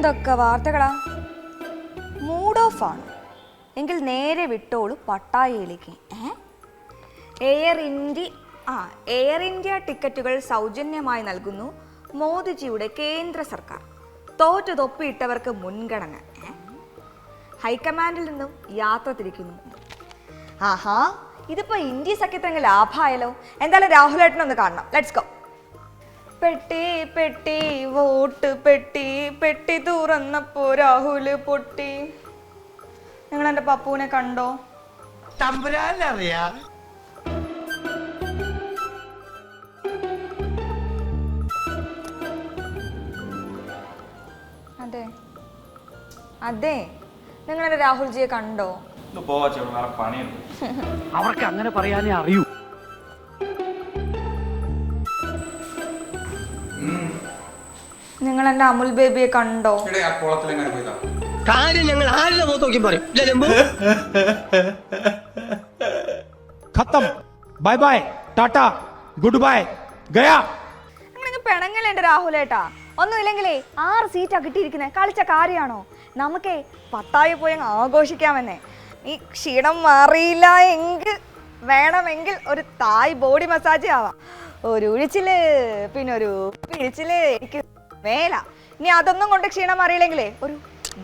എന്തൊക്കെ വാർത്തകളാ? Mood off ആണ്. എങ്കിൽ നേരെ വിട്ടോളൂ പട്ടായയിലേക്ക്? എയർ ഇന്ത്യ ആ എയർ ഇന്ത്യ ടിക്കറ്റുകൾ സൗജന്യമായി നൽകുന്നു മോദിജിയുടെ കേന്ദ്ര സർക്കാർ. തോറ്റു തൊപ്പിയിട്ടവർക്ക് മുൻഗണന? ഹൈക്കമാൻഡിൽ നിന്നും യാത്ര തിരിക്കുന്നു. ആഹാ ഇതിപ്പോ ഇന്ത്യ സഖ്യത്തിന് ലാഭമായല്ലോ എന്തായാലും രാഹുലേട്ടനൊന്ന് കാണണം. ലെറ്റ്സ് ഗോ പെട്ടി പെട്ടി വോട്ട് പെട്ടി പെട്ടി തുറന്നപ്പോ രാഹുൽ പൊട്ടി. നിങ്ങൾ എന്റെ പപ്പുവിനെ കണ്ടോ? തമ്പുരാനറിയാ അതെ. അതെ. നിങ്ങളെ രാഹുൽജിയെ കണ്ടോ? അവർക്ക് അങ്ങനെ പറയാനേ അറിയൂ. നിങ്ങൾ എന്റെ അമുൽ ബേബിയെ കണ്ടോ? കാര്യം ഞങ്ങൾ ആരുടെ മുഖത്ത് നോക്കി പറയും? ഖത്തം. Bye bye. Tata. Good bye. ഗയാ. നിങ്ങൾക്ക് പിണങ്ങലേണ്ട രാഹുലേട്ടാ? ഒന്നുമില്ലെങ്കിലേ ആറ് സീറ്റാ കിട്ടിയിരിക്കുന്നത് കളിച്ച കാര്യമാണോ നമുക്കേ പത്തായി പോയി അങ്ങ് ആഘോഷിക്കാമെന്നേ. ഈ ക്ഷീണം മാറിയില്ല എങ്കിൽ വേണമെങ്കിൽ ഒരു തായ് ബോഡി മസാജ് ആവാം. ഒരു ഉഴിച്ചിൽ പിന്നെ ഒരു പിഴിച്ചിൽ എനിക്ക് മേല ഇനി അതൊന്നും കൊണ്ട് ക്ഷീണം അറിയില്ലെങ്കിലേ ഒരു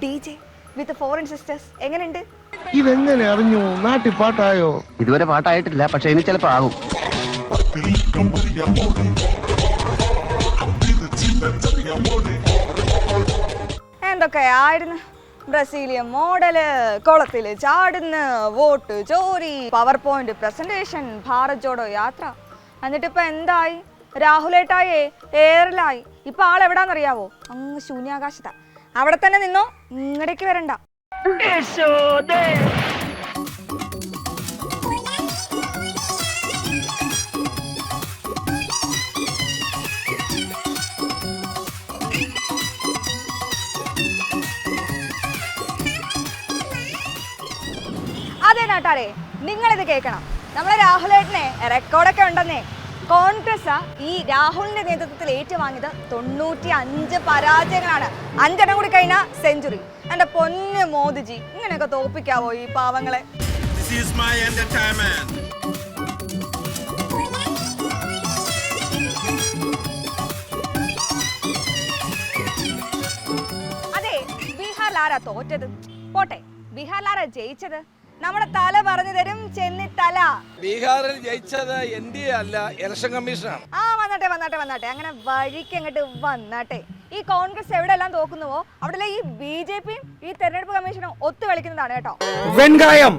D J with foreign sisters എങ്ങനെയുണ്ട്? ഇതെങ്ങനെ അറിഞ്ഞു? നാട്ടിൽ പാട്ടായോ? ഇതുവരെ പാട്ടായിട്ടില്ല പക്ഷെ ഇനി ചിലപ്പോ ആകും. എന്തൊക്കെയായിരുന്നു ബ്രസീലിയൻ മോഡൽ കുളത്തിൽ ചാടുന്ന് vote ചോരി power point presentation Bharat Jodo Yatra. എന്നിട്ടിപ്പോ ഇപ്പൊ എന്തായി? രാഹുലേട്ടായേ ഏറിലായി. ഇപ്പൊ ആൾ എവിടാന്നറിയാവോ? അങ്ങ് ശൂന്യാകാശത്താ. അവിടെ തന്നെ നിന്നോ ഇങ്ങടേക്ക് വരണ്ട. അതെ നാട്ടാരെ നിങ്ങളിത് കേൾക്കണം. നമ്മളെ രാഹുലേട്ടനെ റെക്കോർഡൊക്കെ ഉണ്ടെന്നേ കോൺഗ്രസ് ഈ രാഹുലിന്റെ നേതൃത്വത്തിൽ ഏറ്റുവാങ്ങിയത് തൊണ്ണൂറ്റി അഞ്ച് പരാജയങ്ങളാണ്. അഞ്ചെണ്ണം കൂടി കഴിഞ്ഞ സെഞ്ചുറി. എന്റെ പൊന്ന് മോദിജി ഇങ്ങനെയൊക്കെ തോപ്പിക്കാവോ ഈ പാവങ്ങളെ. അതെ ബീഹാറിൽ ആരാ തോറ്റത്? പോട്ടെ ബീഹാറിൽ ആരാ ജയിച്ചത്? നമ്മുടെ തല പറഞ്ഞു തരും ചെന്നിത്തല ബീഹാറിൽ ജയിച്ചത് എൻ ഡി എ അല്ല ഇലക്ഷൻ കമ്മീഷനാണ്. ആ വന്നാട്ടെ വന്നാട്ടെ വന്നാട്ടെ. അങ്ങനെ വഴിക്ക് അങ്ങോട്ട് വന്നാട്ടെ. ഈ കോൺഗ്രസ് എവിടെയെല്ലാം തോക്കുന്നുവോ അവിടെ ഈ ബി ജെ പിയും ഈ തെരഞ്ഞെടുപ്പ് കമ്മീഷനും ഒത്തു കളിക്കുന്നതാണ് കേട്ടോ. വെങ്കായം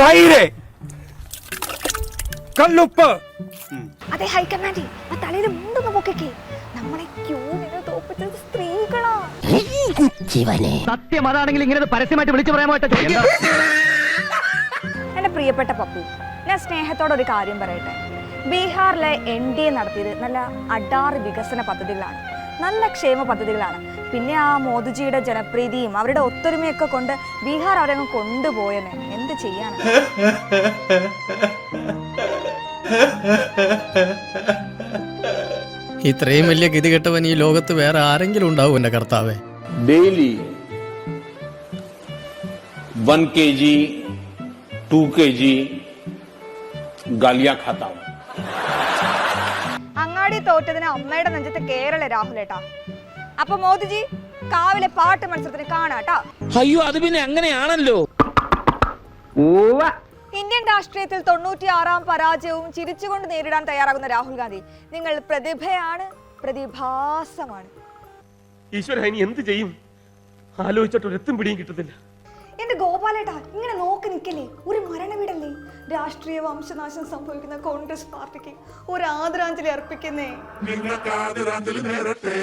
തൈര് കല്ലുപ്പ്. അതെ ഹൈക്കമാൻഡി ആ തലയിൽ മുണ്ടൊന്ന് പൊക്കേ നമ്മളെ ക്യൂ നിന്ന് തോപ്പിച്ചത് സത്യം അതാണെങ്കിൽ ഇങ്ങനെ പരസ്യമായിട്ട് വിളിച്ചു പറയാൻ എന്റെ പ്രിയപ്പെട്ട പപ്പു ഞാൻ സ്നേഹത്തോടെ ഒരു കാര്യം പറയട്ടെ. ബീഹാറിലെ എൻ ഡി എ നടത്തിയത് നല്ല അഡാറ് വികസന പദ്ധതികളാണ്. നല്ല ക്ഷേമ പദ്ധതികളാണ്. പിന്നെ ആ മോദിജിയുടെ ജനപ്രീതിയും അവരുടെ ഒത്തൊരുമയൊക്കെ കൊണ്ട് ബീഹാർ അവരങ്ങ് കൊണ്ടുപോയെന്ന്. എന്ത് ചെയ്യാനാണ് ഇത്രയും വലിയ ഗതികെട്ടവൻ ഈ ലോകത്ത് വേറെ ആരെങ്കിലും ഉണ്ടാവും എന്റെ കർത്താവേ. daily 1 kg, 2 kg ഗാലിയ ഖാത്താവും അങ്ങാടി തോറ്റതിന് അമ്മയുടെ നെഞ്ചത്ത് കേരള രാഹുലേട്ടാ അപ്പൊ മോദിജി കാവിലെ പാട്ട് മത്സരത്തിന് കാണാട്ടാ അയ്യോ അത് പിന്നെ അങ്ങനെയാണല്ലോ. ഇന്ത്യൻ രാഷ്ട്രീയത്തിൽ തൊണ്ണൂറ്റിയാറാം പരാജയവും ചിരിച്ചുകൊണ്ട് നേരിടാൻ തയ്യാറാകുന്ന രാഹുൽ ഗാന്ധി. നിങ്ങൾ പ്രതിഭയാണ് പ്രതിഭാസമാണ്. ഈശ്വര ഇനി എന്ത് ചെയ്യും? ആലോചിച്ചിട്ട് ഒരത്തും പിടിയും കിട്ടത്തില്ല എന്റെ ഗോപാലേട്ടാ ഇങ്ങനെ നോക്കി നിൽക്കല്ലേ? ഒരു മരണവീടല്ലേ രാഷ്ട്രീയ വംശനാശം സംഭവിക്കുന്ന കോൺഗ്രസ് പാർട്ടിക്ക് ഒരു ആദരാഞ്ജലി അർപ്പിക്കുന്നേ. നിങ്ങൾക്ക് ആദരാഞ്ജലി നേരട്ടെ.